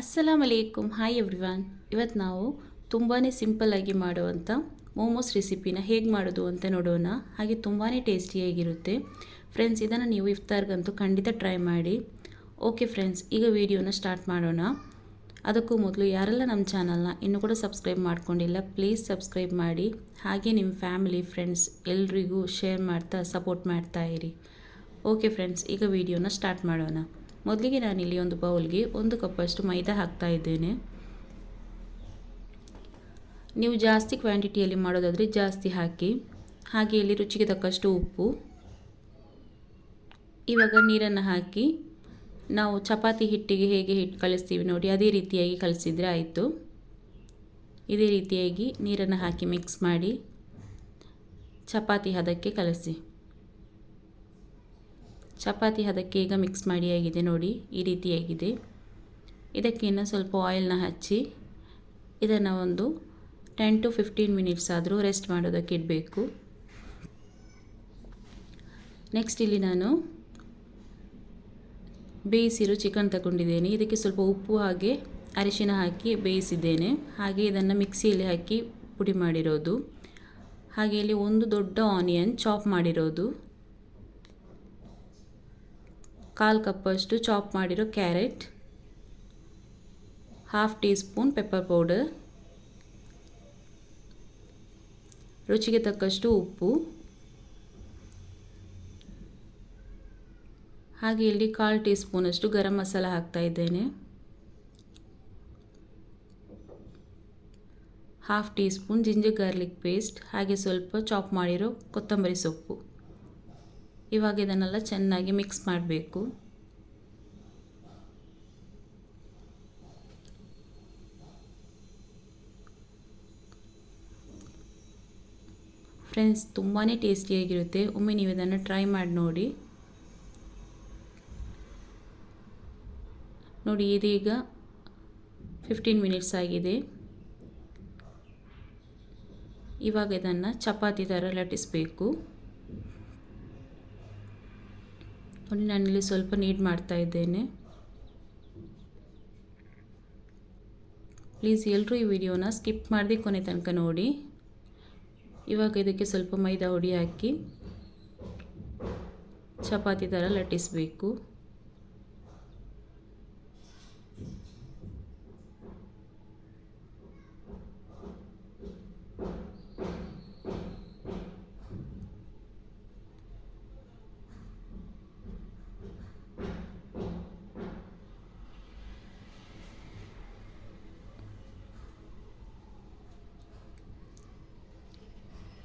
ಅಸ್ಸಲಾಮ್ ಅಲೈಕುಮ್ hi everyone ಇವತ್ತು ನಾವು ತುಂಬಾ ಸಿಂಪಲ್ಲಾಗಿ ಮಾಡುವಂಥ ಮೋಮೋಸ್ ರೆಸಿಪಿನ ಹೇಗೆ ಮಾಡೋದು ಅಂತ ನೋಡೋಣ. ಹಾಗೆ ತುಂಬಾ ಟೇಸ್ಟಿಯಾಗಿರುತ್ತೆ ಫ್ರೆಂಡ್ಸ್ ಇದನ್ನು ನೀವು ಇಫ್ತಾರ್ಗಂತೂ ಖಂಡಿತ ಟ್ರೈ ಮಾಡಿ. ಓಕೆ ಫ್ರೆಂಡ್ಸ್ ಈಗ ವಿಡಿಯೋನ ಸ್ಟಾರ್ಟ್ ಮಾಡೋಣ. ಅದಕ್ಕೂ ಮೊದಲು ಯಾರೆಲ್ಲ ನಮ್ಮ ಚಾನಲ್ನ ಇನ್ನೂ ಕೂಡ ಸಬ್ಸ್ಕ್ರೈಬ್ ಮಾಡ್ಕೊಂಡಿಲ್ಲ ಪ್ಲೀಸ್ ಸಬ್ಸ್ಕ್ರೈಬ್ ಮಾಡಿ. ಹಾಗೆ ನಿಮ್ಮ ಫ್ಯಾಮಿಲಿ ಫ್ರೆಂಡ್ಸ್ ಎಲ್ರಿಗೂ ಶೇರ್ ಮಾಡ್ತಾ ಸಪೋರ್ಟ್ ಮಾಡ್ತಾ ಇರಿ. ಓಕೆ ಫ್ರೆಂಡ್ಸ್ ಈಗ ವಿಡಿಯೋನ ಸ್ಟಾರ್ಟ್ ಮಾಡೋಣ. ಮೊದಲಿಗೆ ನಾನಿಲ್ಲಿ ಒಂದು ಬೌಲ್ಗೆ ಒಂದು ಕಪ್ಪಷ್ಟು ಮೈದಾ ಹಾಕ್ತಾ ಇದ್ದೇನೆ. ನೀವು ಜಾಸ್ತಿ ಕ್ವಾಂಟಿಟಿಯಲ್ಲಿ ಮಾಡೋದಾದರೆ ಜಾಸ್ತಿ ಹಾಕಿ, ಹಾಗೆ ಇಲ್ಲಿ ರುಚಿಗೆ ತಕ್ಕಷ್ಟು ಉಪ್ಪು. ಇವಾಗ ನೀರನ್ನು ಹಾಕಿ, ನಾವು ಚಪಾತಿ ಹಿಟ್ಟಿಗೆ ಹೇಗೆ ಹಿಟ್ಟು ಕಲಿಸ್ತೀವಿ ನೋಡಿ, ಅದೇ ರೀತಿಯಾಗಿ ಕಲಿಸಿದರೆ ಆಯಿತು. ಇದೇ ರೀತಿಯಾಗಿ ನೀರನ್ನು ಹಾಕಿ ಮಿಕ್ಸ್ ಮಾಡಿ, ಚಪಾತಿ ಹದಕ್ಕೆ ಕಲಸಿ. ಚಪಾತಿ ಅದಕ್ಕೆ ಈಗ ಮಿಕ್ಸ್ ಮಾಡಿ ಆಗಿದೆ ನೋಡಿ, ಈ ರೀತಿಯಾಗಿದೆ ಇದಕ್ಕೆ ಇನ್ನು ಸ್ವಲ್ಪ ಆಯಿಲ್ನ ಹಚ್ಚಿ, ಇದನ್ನು ಒಂದು ಟೆನ್ ಟು ಫಿಫ್ಟೀನ್ ಮಿನಿಟ್ಸ್ ಆದರೂ ರೆಸ್ಟ್ ಮಾಡೋದಕ್ಕೆ ಇಡಬೇಕು. ನೆಕ್ಸ್ಟ್ ಇಲ್ಲಿ ನಾನು ಬೇಯಿಸಿರೋ ಚಿಕನ್ ತಗೊಂಡಿದ್ದೇನೆ. ಇದಕ್ಕೆ ಸ್ವಲ್ಪ ಉಪ್ಪು ಹಾಗೆ ಅರಿಶಿನ ಹಾಕಿ ಬೇಯಿಸಿದ್ದೇನೆ. ಹಾಗೆ ಇದನ್ನು ಮಿಕ್ಸಿಯಲ್ಲಿ ಹಾಕಿ ಪುಡಿ ಮಾಡಿರೋದು. ಹಾಗೆ ಇಲ್ಲಿ ಒಂದು ದೊಡ್ಡ ಆನಿಯನ್ ಚಾಪ್ ಮಾಡಿರೋದು. ಕಾಲು ಕಪ್ಪಷ್ಟು ಚಾಪ್ ಮಾಡಿರೋ carrot half teaspoon pepper powder ರುಚಿಗೆ ತಕ್ಕಷ್ಟು ಉಪ್ಪು, ಹಾಗೆ ಇಲ್ಲಿ ಕಾಲು ಟೀ ಸ್ಪೂನಷ್ಟು ಗರಂ ಮಸಾಲ ಹಾಕ್ತಾ ಇದ್ದೇನೆ. Half teaspoon ginger garlic paste ಹಾಗೆ ಸ್ವಲ್ಪ ಚಾಪ್ ಮಾಡಿರೋ ಕೊತ್ತಂಬರಿ ಸೊಪ್ಪು. ಇವಾಗ ಇದನ್ನೆಲ್ಲ ಚೆನ್ನಾಗಿ ಮಿಕ್ಸ್ ಮಾಡಬೇಕು. ಫ್ರೆಂಡ್ಸ್ ತುಂಬಾ ಟೇಸ್ಟಿಯಾಗಿರುತ್ತೆ ಒಮ್ಮೆ ನೀವು ಇದನ್ನು ಟ್ರೈ ಮಾಡಿ ನೋಡಿ. ನೋಡಿ, ಇದೀಗ ಫಿಫ್ಟೀನ್ ಮಿನಿಟ್ಸ್ ಆಗಿದೆ. ಇವಾಗ ಇದನ್ನು ಚಪಾತಿ ಥರ ಲಟ್ಟಿಸಬೇಕು. ನೋಡಿ ನಾನಿಲ್ಲಿ ಸ್ವಲ್ಪ ನೀಡ್ ಮಾಡ್ತಾ ಇದ್ದೇನೆ. ಪ್ಲೀಸ್ ಎಲ್ಲರೂ ಈ ವಿಡಿಯೋನ ಸ್ಕಿಪ್ ಮಾಡದೆ ಕೊನೆ ತನಕ ನೋಡಿ. ಇವಾಗ ಇದಕ್ಕೆ ಸ್ವಲ್ಪ ಮೈದಾ ಹುಡಿ ಹಾಕಿ, ಚಪಾತಿ ಥರ ಲಟ್ಟಿಸಬೇಕು.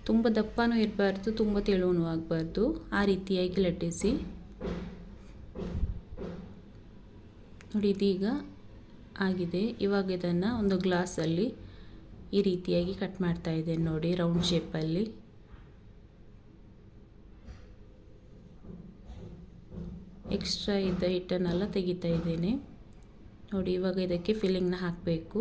ತುಂಬ ದಪ್ಪನೂ ಇರಬಾರ್ದು, ತುಂಬ ತೆಳುವೂ ಆಗಬಾರ್ದು. ಆ ರೀತಿಯಾಗಿ ಲಟ್ಟಿಸಿ. ನೋಡಿ, ಇದೀಗ ಆಗಿದೆ. ಇವಾಗ ಇದನ್ನು ಒಂದು ಗ್ಲಾಸಲ್ಲಿ ಈ ರೀತಿಯಾಗಿ ಕಟ್ ಮಾಡ್ತಾ ಇದ್ದೇನೆ ನೋಡಿ, ರೌಂಡ್ ಶೇಪಲ್ಲಿ. ಎಕ್ಸ್ಟ್ರಾ ಇದ್ದ ಹಿಟ್ಟನ್ನೆಲ್ಲ ತೆಗಿತಾ ಇದ್ದೇನೆ. ನೋಡಿ, ಇವಾಗ ಇದಕ್ಕೆ ಫಿಲ್ಲಿಂಗ್ನ ಹಾಕಬೇಕು.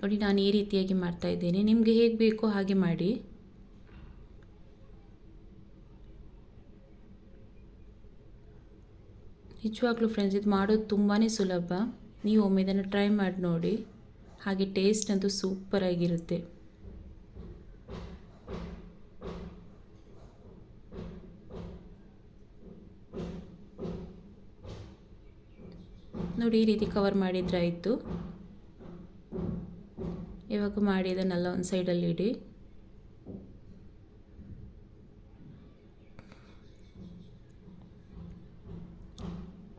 ನೋಡಿ, ನಾನು ಈ ರೀತಿಯಾಗಿ ಮಾಡ್ತಾ ಇದ್ದೇನೆ. ನಿಮಗೆ ಹೇಗೆ ಬೇಕೋ ಹಾಗೆ ಮಾಡಿ. ನಿಜವಾಗ್ಲೂ ಫ್ರೆಂಡ್ಸ್ ಇದು ಮಾಡೋದು ತುಂಬಾ ಸುಲಭ. ನೀವು ಒಮ್ಮೆ ಇದನ್ನು ಟ್ರೈ ಮಾಡಿ ನೋಡಿ. ಹಾಗೆ ಟೇಸ್ಟ್ ಅಂತೂ ಸೂಪರಾಗಿರುತ್ತೆ ನೋಡಿ, ಈ ರೀತಿ ಕವರ್ ಮಾಡಿದ್ರೆ ಆಯಿತು. ಇವಾಗ ಮಾಡಿ ಇದನ್ನೆಲ್ಲ ಒಂದು ಸೈಡಲ್ಲಿ ಇಡಿ.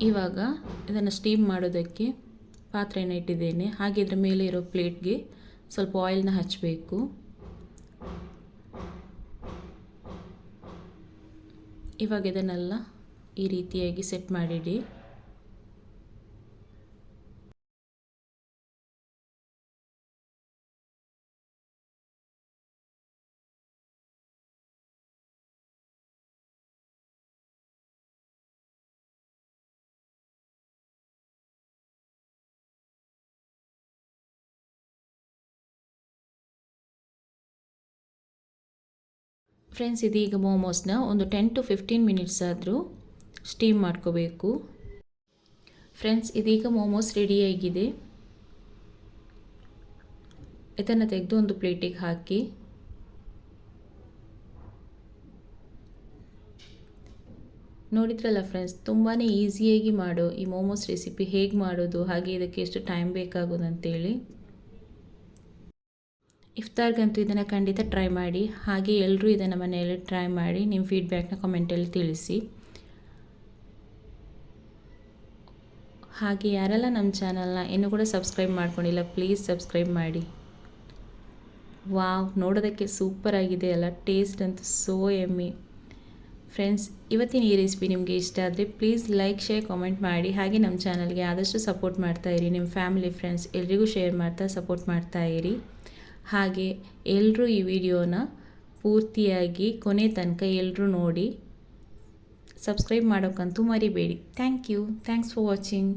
ಇವಾಗ ಇದನ್ನು ಸ್ಟೀಮ್ ಮಾಡೋದಕ್ಕೆ ಪಾತ್ರೆಯನ್ನು ಇಟ್ಟಿದ್ದೇನೆ. ಹಾಗೆ ಇದರ ಮೇಲೆ ಇರೋ ಪ್ಲೇಟ್ಗೆ ಸ್ವಲ್ಪ ಆಯಿಲ್ನ ಹಚ್ಚಬೇಕು ಇವಾಗ ಇದನ್ನೆಲ್ಲ ಈ ರೀತಿಯಾಗಿ ಸೆಟ್ ಮಾಡಿಡಿ. ಫ್ರೆಂಡ್ಸ್ ಇದೀಗ ಮೋಮೋಸ್ನ ಒಂದು ಟೆನ್ ಟು ಫಿಫ್ಟೀನ್ ಮಿನಿಟ್ಸ್ ಆದರೂ ಸ್ಟೀಮ್ ಮಾಡ್ಕೋಬೇಕು. ಫ್ರೆಂಡ್ಸ್ ಇದೀಗ ಮೋಮೋಸ್ ರೆಡಿಯಾಗಿದೆ ಇದನ್ನು ತೆಗೆದು ಒಂದು ಪ್ಲೇಟಿಗೆ ಹಾಕಿ. ನೋಡಿದ್ರಲ್ಲ ಫ್ರೆಂಡ್ಸ್ ತುಂಬಾ ಈಸಿಯಾಗಿ ಮಾಡೋ ಈ ಮೋಮೋಸ್ ರೆಸಿಪಿ ಹೇಗೆ ಮಾಡೋದು, ಹಾಗೆ ಇದಕ್ಕೆ ಎಷ್ಟು ಟೈಮ್ ಬೇಕಾಗೋದು ಅಂತೇಳಿ. ಇಫ್ತಾರ್ಗಂತೂ ಇದನ್ನು ಖಂಡಿತ ಟ್ರೈ ಮಾಡಿ, ಹಾಗೆ ಎಲ್ಲರೂ ಇದನ್ನು ಮನೆಯಲ್ಲಿ ಟ್ರೈ ಮಾಡಿ ನಿಮ್ಮ ಫೀಡ್ಬ್ಯಾಕ್ನ ಕಮೆಂಟಲ್ಲಿ ತಿಳಿಸಿ. ಹಾಗೆ ಯಾರೆಲ್ಲ ನಮ್ಮ ಚಾನಲ್ನ ಇನ್ನೂ ಕೂಡ ಸಬ್ಸ್ಕ್ರೈಬ್ ಮಾಡ್ಕೊಂಡಿಲ್ಲ ಪ್ಲೀಸ್ ಸಬ್ಸ್ಕ್ರೈಬ್ ಮಾಡಿ. ವಾವ್ ನೋಡೋದಕ್ಕೆ ಸೂಪರ್ ಆಗಿದೆ ಅಲ್ಲ ಟೇಸ್ಟ್ ಅಂತೂ ಸೋ ಎಮ್ಮಿ ಫ್ರೆಂಡ್ಸ್ ಇವತ್ತಿನ ಈ ರೆಸಿಪಿ ನಿಮಗೆ ಇಷ್ಟ ಆದರೆ ಪ್ಲೀಸ್ ಲೈಕ್ ಶೇರ್ ಕಾಮೆಂಟ್ ಮಾಡಿ. ಹಾಗೆ ನಮ್ಮ ಚಾನಲ್ಗೆ ಆದಷ್ಟು ಸಪೋರ್ಟ್ ಮಾಡ್ತಾ ಇರಿ. ನಿಮ್ಮ ಫ್ಯಾಮಿಲಿ ಫ್ರೆಂಡ್ಸ್ ಎಲ್ರಿಗೂ ಶೇರ್ ಮಾಡ್ತಾ ಸಪೋರ್ಟ್ ಮಾಡ್ತಾ ಇರಿ. ಹಾಗೆ ಎಲ್ಲರೂ ಈ ವಿಡಿಯೋನ ಪೂರ್ತಿಯಾಗಿ ಕೊನೆ ತನಕ ಎಲ್ಲರೂ ನೋಡಿ ಸಬ್ಸ್ಕ್ರೈಬ್ ಮಾಡೋಕ್ಕಂತೂ ಮರಿಬೇಡಿ. Thank you thanks for watching